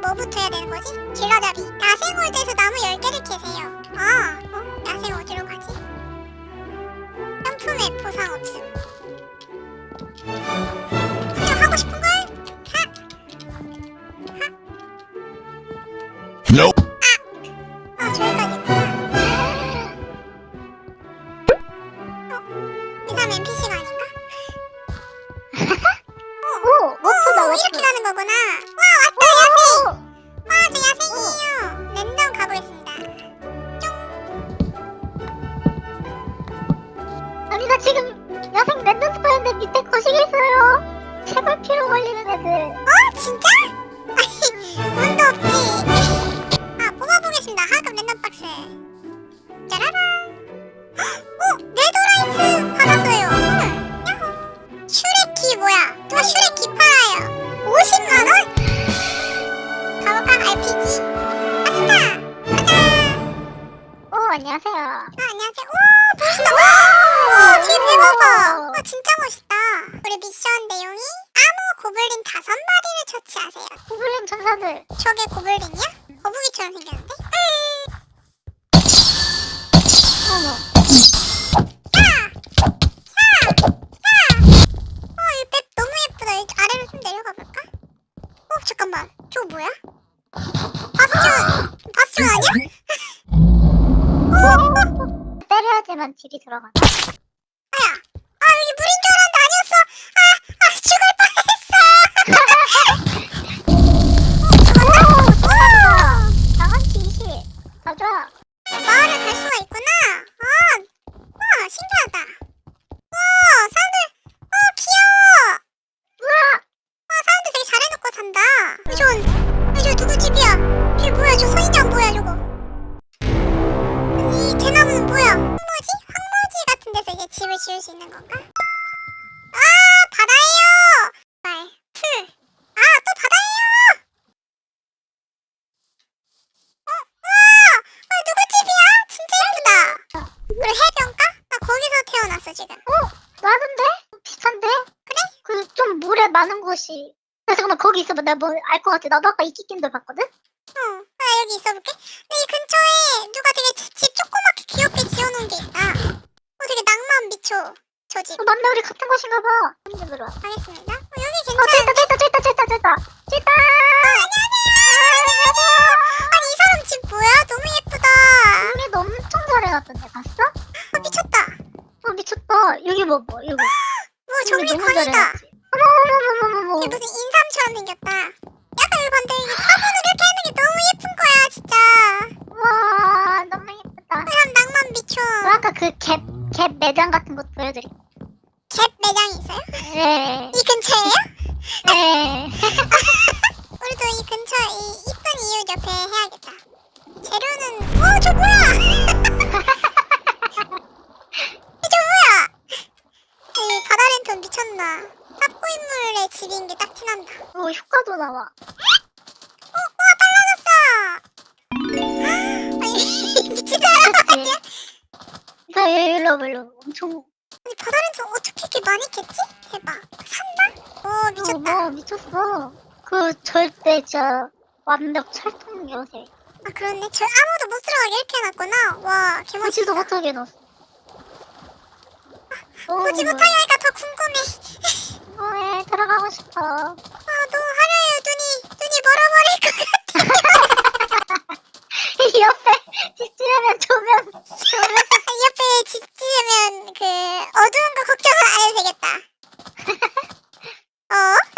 우리 뭐부터 해야 되는 거지? 길라잡이. 야생월드에서 나무 10개를 캐세요. 아, 어? 야생 어디로 가지? 점프맵 보상 없음. 그냥 하고 싶은 걸? Nope. 누가 슈레키 팔아요? 50만원? 가볼까? RPG. 가자! 오 안녕하세요. 아, 안녕하세요. 와, 멋있다. 와, 뒤에 배 봐봐. 와, 진짜 멋있다. 우리 미션 내용이 암호 고블린 다섯 마리를 처치하세요. 고블린 천사들. 저게 고블린이야? 거북이처럼 생겼는데? 어머. 저거 뭐야? 바스tion! 바스tion 아니야? 때려야지만 딜이 들어가. 아 많은 곳이. 야, 잠깐만 거기 있어봐. 내가 뭐알 것 같아. 나도 아까 이끼 낀들 봤거든? 어, 나 여기 있어볼게. 근데 이 근처에 누가 되게 집, 집 조그맣게 귀엽게 지어놓은 게 있다. 어, 되게 낭만 미쳐. 저 집. 어, 맞네 우리 같은 곳인가 봐. 한 집으로. 와. 가겠습니다. 어, 여기 어 괜찮아. 저있다 저있다 저있다 저있다 저있다 저있다. 안녕하세요. 아니, 이 사람 집 뭐야? 너무 예쁘다. 우리 너 엄청 잘해놨던데 봤어? 아, 미쳤다. 어 미쳤다. 여기 뭐 뭐. 뭐, 정리 너무. 잘해놨지. 어머 어머. 이게 무슨 인삼처럼 생겼다. 약간 근데 이게 화분을 이렇게 하는 게 너무 예쁜 거야, 진짜. 와 너무 예쁘다. 이 사람 낭만 미쳐. 저 아까 그갭갭 매장 같은 곳 보여드릴게. 갭 매장이 있어요? 네. 이 근처에요? 네. 우리도 이 근처 이 이쁜 이웃 옆에 해야겠다. 엄청. 아니 바다 랜턴 어떻게 이렇게 많이 캤지? 대박. 산다? 오 미쳤다. 어, 뭐 미쳤어. 그 절대 진짜 완벽 철통 요새. 아 그렇네. 저 아무도 못 들어가게 이렇게 해놨구나. 와 개멋있어. 못하게 넣었어. 어, 보지 뭐. 못하게 하니까 더 궁금해. 어, 예, 들어가고 싶어. 아, 너무 화려해요, 눈이. 눈이 멀어버릴 것 같아. 옆에 뒷집에면 조명, 조명. 옆에 집지으면 그 어두운 거 걱정을 안 해도 되겠다. 어?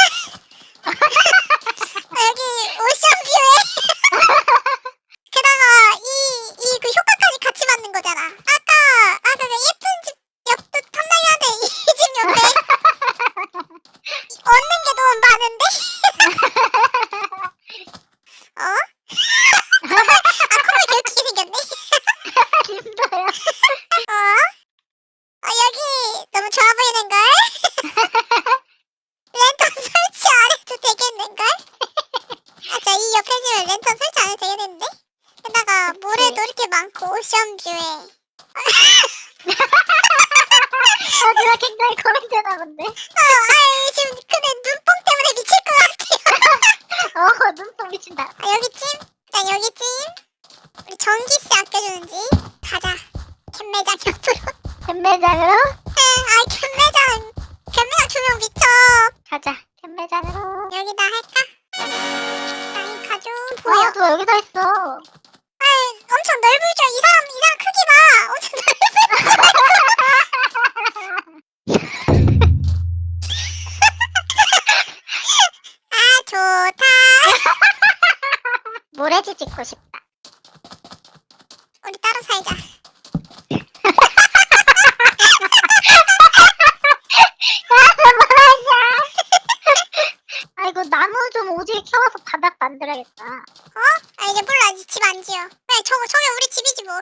아, 근데? 아 아이, 지금 근데 눈뽕 때문에 미칠 것 같아요. 어 눈뽕 미친다. 아, 여기 찜. 자 여기 찜. 우리 전기세 아껴주는지 가자. 캔매장 옆으로. 캔매장으로? 에, 아이 캔매장. 캔매장 조명 미쳐. 가자. 캔매장으로. 여기다 할까? 아이 가죽 보여. 어, 여기다 했어. 아이 엄청 넓으죠? 이 사람 이 사람 크기 봐. 엄청 넓으죠? 노래도 듣고 싶다. 우리 따로 살자. 아이고 나무 좀 오지게 캐와서 바닥 만들어야겠다. 어? 아 이제 몰라. 집 안 지어. 왜 저, 저게 우리 집이지 뭐.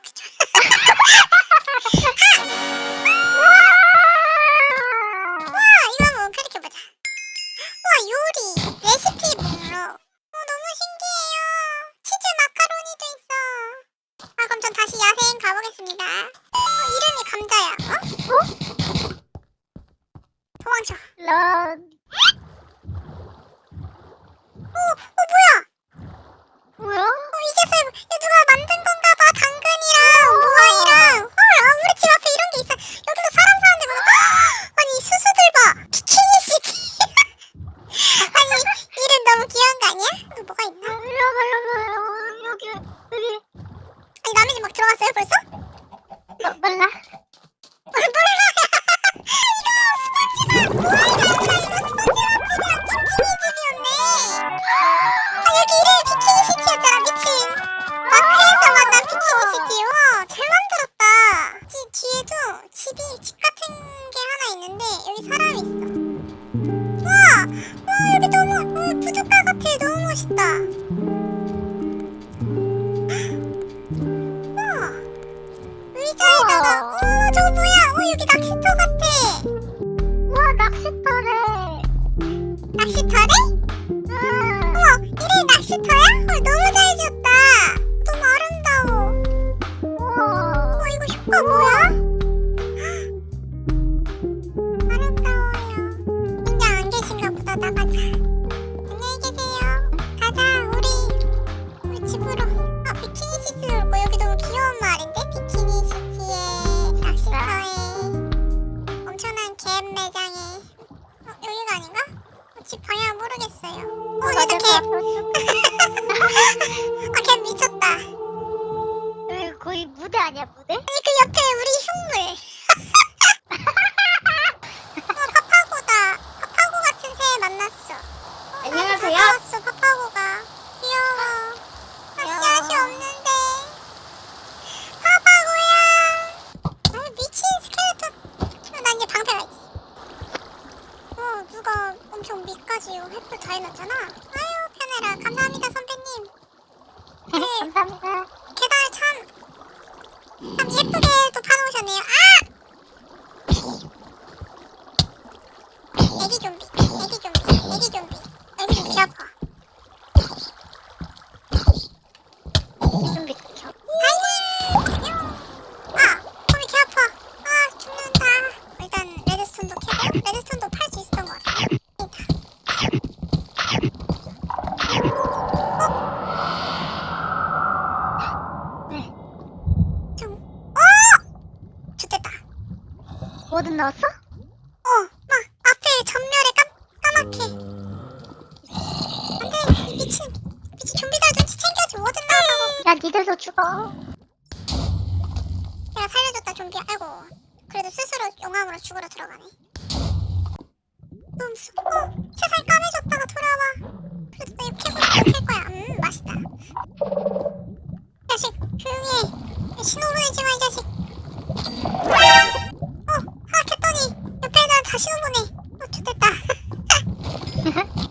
long 여기 낚시터 같아. 와 낚시터래. 낚시터 내가 살려줬다 좀비. 아이고. 그래도 스스로 용암으로 죽으러 들어가네. 음, 어, 세상 까매졌다가 돌아와. 그래도 내 캐고를 할 거야. 음 맛있다. 야식 조용히 해. 신호로 해지마 이 자식. 어 아, 하악했더니. 옆에 있는 다시 넘보네. 어 좋됐다.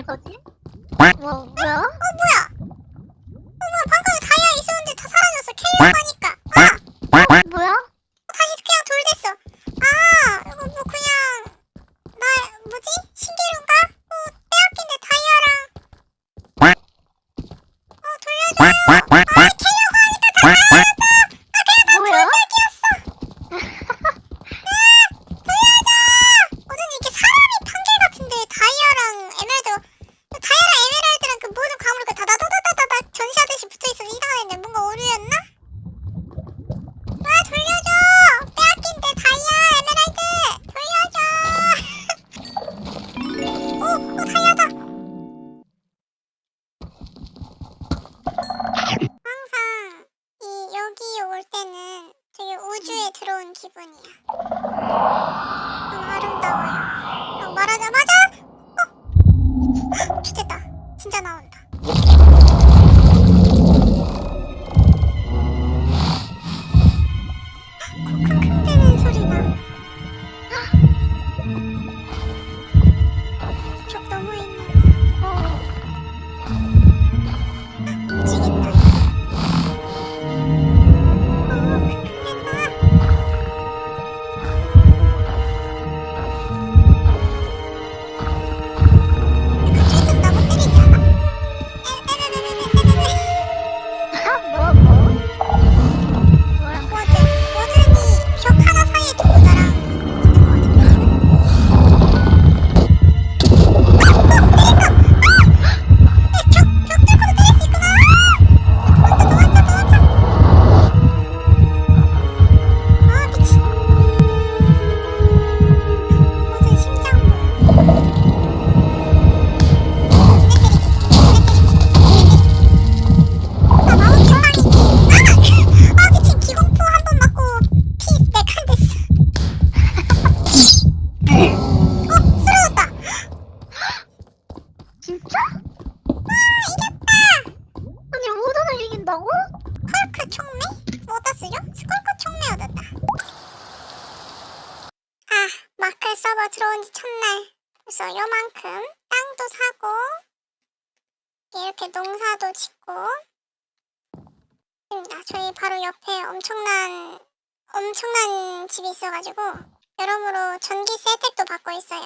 있네 거기. 어, 뭐 뭐야? 어 뭐야? 어머 방금 다이아 있었는데 다 사라졌어. KO 하니까. 아! 뭐야? 어, 다시 그냥 돌 됐어. 옆에 농사도 짓고 저희 바로 옆에 엄청난 엄청난 집이 있어가지고 여러모로 전기세 택도 받고 있어요.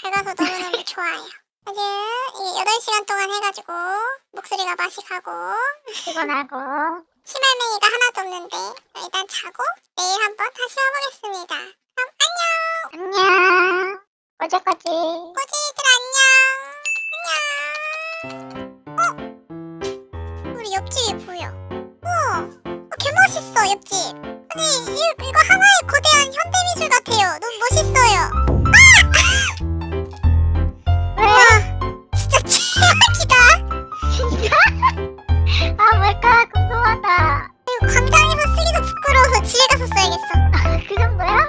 밝아서 네. 너무너무 좋아요. 어제 8시간 동안 해가지고 목소리가 맛이 가고 피곤하고 치말맹이가 하나도 없는데 일단 자고 내일 한번 다시 와보겠습니다. 그럼 안녕! 안녕! 어제까지 꼬지들 안녕! 안녕! 옆집 보여. 우와 어, 개멋있어 옆집. 아니 이, 이거 하나의 거대한 현대미술 같아요. 너무 멋있어요. 아! 와 진짜 최악이다. 진짜? 아 뭘까? 궁금하다. 광장에서 쓰기도 부끄러워서 집에 가서 써야겠어. 아, 그 정도야?